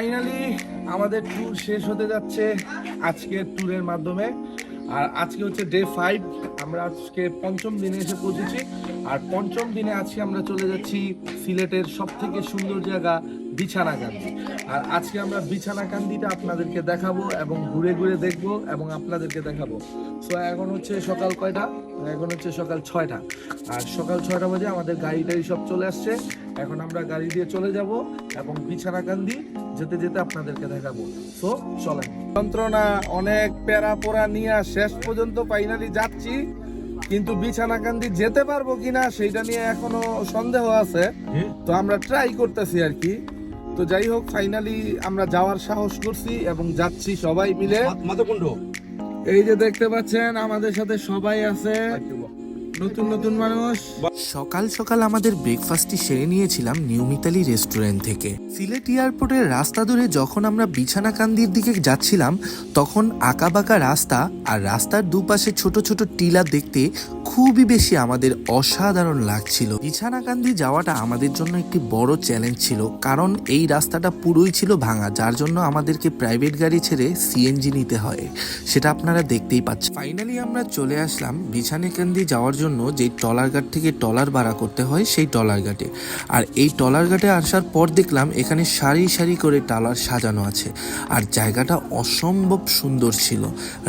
Finally আমাদের tour শেষ হতে যাচ্ছে আজকের ট্যুরের মাধ্যমে। আর আজকে হচ্ছে ডে ফাইভ আমরা আজকে পঞ্চম দিনে এসে পৌঁছেছি। আর পঞ্চম দিনে আজকে আমরা চলে যাচ্ছি সিলেটের সব থেকে সুন্দর জায়গা বিছানাকান্দি। আর আজকে আমরা বিছানাকান্দিটা আপনাদেরকে দেখাবো এবং ঘুরে ঘুরে দেখব এবং আপনাদেরকে দেখাবো। সো এখন হচ্ছে সকাল কয়টা? এখন হচ্ছে সকাল ছয়টা। আর সকাল ছয়টা বাজে আমাদের গাড়ি টাড়ি সব চলে আসছে। এখন আমরা গাড়ি দিয়ে চলে যাব এবং বিছানাকান্দি যেতে যেতে আপনাদেরকে দেখাবো। সো চলেন। যন্ত্রণা অনেক প্যারা পোড়া নিয়ে শেষ পর্যন্ত ফাইনালি যাচ্ছি। কিন্তু বিছানাকান্দি যেতে পারব কিনা সেইটা নিয়ে এখনও সন্দেহ আছে। তো আমরা ট্রাই করতেছি আর কি। তো যাই হোক ফাইনালি আমরা যাওয়ার সাহস করছি এবং যাচ্ছি সবাই মিলে। এই যে দেখতে পাচ্ছেন আমাদের সাথে সবাই আছে। নতুন নতুন মানুষ। সকাল সকাল আমাদের ব্রেকফাস্টটি সেরে নিয়েছিলাম নিউ মিতালি রেস্টুরেন্ট থেকে। সিলেট এয়ারপোর্টের রাস্তা ধরে যখন আমরা বিছানাকান্দির দিকে যাচ্ছিলাম, তখন আঁকাবাঁকা রাস্তা আর রাস্তার দুপাশে ছোট ছোট টিলা দেখতে খুবই বেশি আমাদের অসাধারণ লাগছিল। বিছানাকান্দি যাওয়াটা আমাদের জন্য একটি বড় চ্যালেঞ্জ ছিল, কারণ এই রাস্তাটা পুরোই ছিল ভাঙা, যার জন্য আমাদেরকে প্রাইভেট গাড়ি ছেড়ে সিএনজি নিতে হয়। সেটা আপনারা দেখতেই পাচ্ছেন। ফাইনালি আমরা চলে আসলাম বিছানাকান্দি যাওয়ার জন্য। যেই টলার ঘাট থেকে টলার ভাড়া করতে হয়, সেই টলার ঘাটে আর এই টলার ঘাটে আসার পর দেখলাম এখানে সারি সারি করে টলার সাজানো আছে। আর জায়গাটা অসম্ভব সুন্দর ছিল।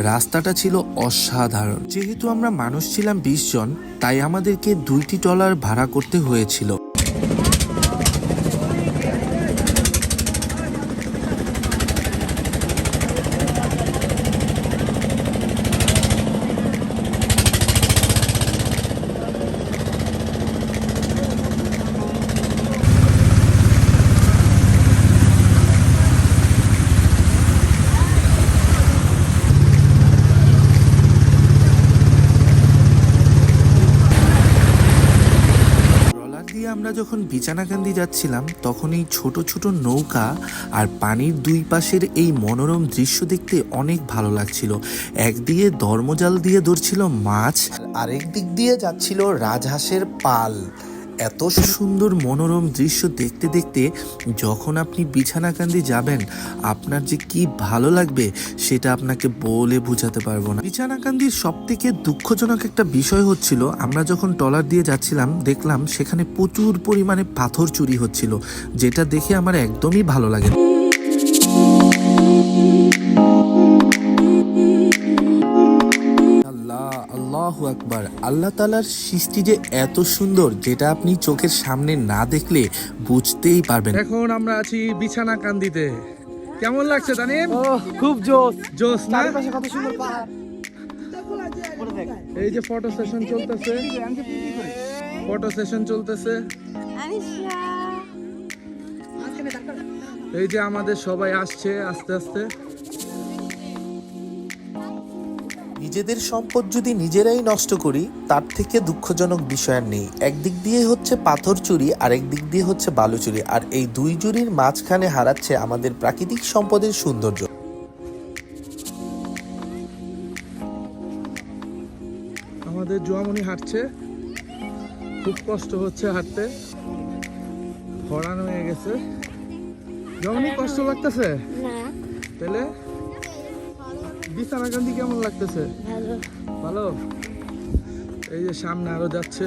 রাস্তাটা ছিল অসাধারণ। যেহেতু আমরা মানুষ ছিলাম বিশ জন, তাই আমাদেরকে দুইটি টলার ভাড়া করতে হয়েছিল ট্রলার দিয়ে আমরা যখন বিছানাকান্দি যাচ্ছিলাম, তখন এই ছোট ছোট নৌকা আর পানির দুই পাশের এই মনোরম দৃশ্য দেখতে অনেক ভালো লাগছিল। একদিকে ধর্মজাল দিয়ে ধরছিল মাছ, আর আরেক দিক দিয়ে যাচ্ছিল রাজহাঁসের পাল। এত সুন্দর মনোরম দৃশ্য দেখতে দেখতে যখন আপনি বিছানাকান্দি যাবেন, আপনার যে কি ভালো লাগবে সেটা আপনাকে বলে বোঝাতে পারব না। বিছানাকান্দির সব থেকে দুঃখজনক একটা বিষয় হচ্ছিল, আমরা যখন টলার দিয়ে যাচ্ছিলাম, দেখলাম সেখানে প্রচুর পরিমাণে পাথর চুরি হচ্ছিল, যেটা দেখে আমার একদমই ভালো লাগে আল্লাহ আকবার। আল্লাহ তালার সৃষ্টি যে এত সুন্দর যেটা আপনি চোখের সামনে না দেখলে বুঝতেই পারবেন। এখন আমরা আছি বিছানা কান্দিতে। কেমন লাগছে তানিম? খুব জোস জোস না? কত সুন্দর পাহাড়। এই যে ফটো সেশন চলতেছে। ফটো সেশন চলতেছে। এই যে আমাদের সবাই আসছে আস্তে আস্তে। নিজেদের সম্পদ যদি নিজেরাই নষ্ট করি তার থেকে দুঃখজনক বিষয় আর নেই। একদিক দিয়ে হচ্ছে পাথর চুরি আর একদিক দিয়ে হচ্ছে বালু চুরি। আর এই দুই চুরির মাঝখানে হারাচ্ছে আমাদের প্রাকৃতিক সম্পদের সৌন্দর্য। আমাদের জোয়ামনি হাঁটছে। খুব কষ্ট হচ্ছে হাঁটতে। ভরান হয়ে গেছে। জমনি কষ্ট লাগতেছে? না। তাহলে বিছানাকান্দি কেমন লাগতেছে? ভালো? এই যে সামনে আরও যাচ্ছে।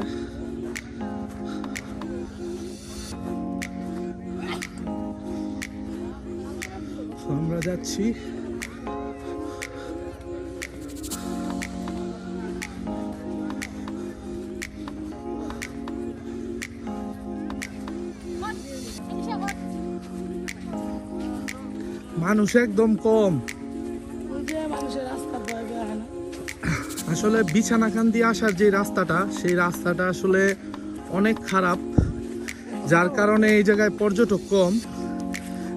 আমরা যাচ্ছি। মানুষ একদম কম। আসলে বিছানাকান্দি আসার যে রাস্তাটা, সেই রাস্তাটা আসলে অনেক খারাপ। যার কারণে এই জায়গায় পর্যটক কম।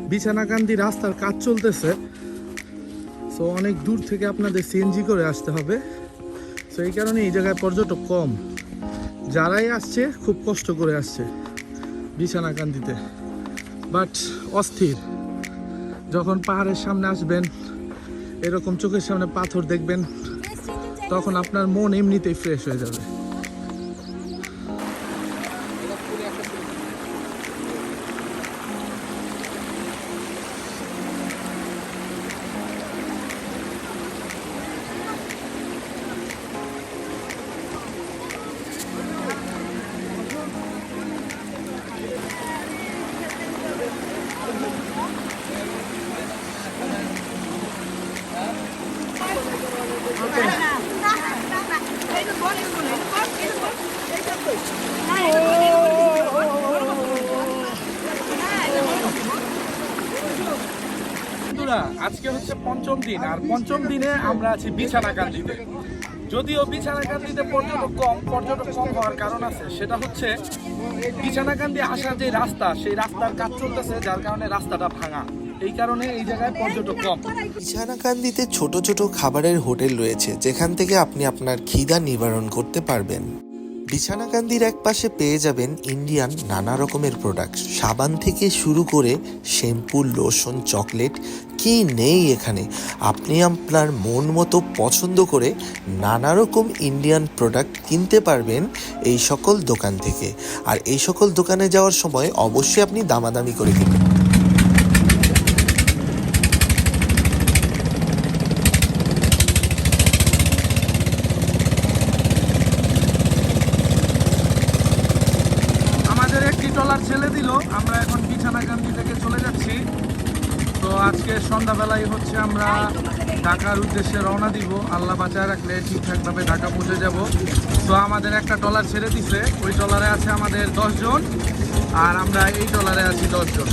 বিছানাকান্দি রাস্তার কাজ চলতেছে। সো অনেক দূর থেকে আপনাদের সিএনজি করে আসতে হবে। সো এই কারণে এই জায়গায় পর্যটক কম। যারাই আসছে, খুব কষ্ট করে আসছে বিছানাকান্দিতে বাট অস্থির। যখন পাহাড়ের সামনে আসবেন, এরকম চোখের সামনে পাথর দেখবেন তখন আপনার মন এমনিতেই ফ্রেশ হয়ে যাবে। বন্ধুরা, আজকে হচ্ছে পঞ্চম দিন, আর পঞ্চম দিনে আমরা আছি বিছানাকান্দিতে। যদিও বিছানাকান্দিতে পর্যটক কম পর্যটক কম হওয়ার কারণ আছে, সেটা হচ্ছে বিছানাকান্দি আসার যে রাস্তা, সেই রাস্তার কাজ চলতেছে, যার কারণে রাস্তাটা ভাঙা। এই কারণে এই জায়গায় পর্যটক কম। বিছানাকান্দিতে ছোট ছোট খাবারের হোটেল রয়েছে, যেখান থেকে আপনি আপনার খিদা নিবারণ করতে পারবেন। বিছানাকান্দির এক পাশে পেয়ে যাবেন ইন্ডিয়ান নানা রকমের প্রোডাক্ট সাবান থেকে শুরু করে শ্যাম্পু, লোশন, চকলেট, কি নেই এখানে? আপনি আপনার মন মতো পছন্দ করে নানা রকম ইন্ডিয়ান প্রোডাক্ট কিনতে পারবেন এই সকল দোকান থেকে। আর এই সকল দোকানে যাওয়ার সময় অবশ্যই আপনি দামাদামি করে কিনবেন আমাদের একটি ট্রলার ছেলে দিল আমরা এখন বিছানাকান্দি থেকে চলে যাচ্ছি তো আজকে সন্ধ্যাবেলায় হচ্ছে আমরা ঢাকার উদ্দেশ্যে রওনা দিব। আল্লাহ বাঁচায় রাখলে ঠিকঠাকভাবে ঢাকা পৌঁছে যাব। তো আমাদের একটা ট্রলার ছেড়ে দিছে। ওই ট্রলারে আছে আমাদের দশজন। আর আমরা এই টলারে আছি দশজন।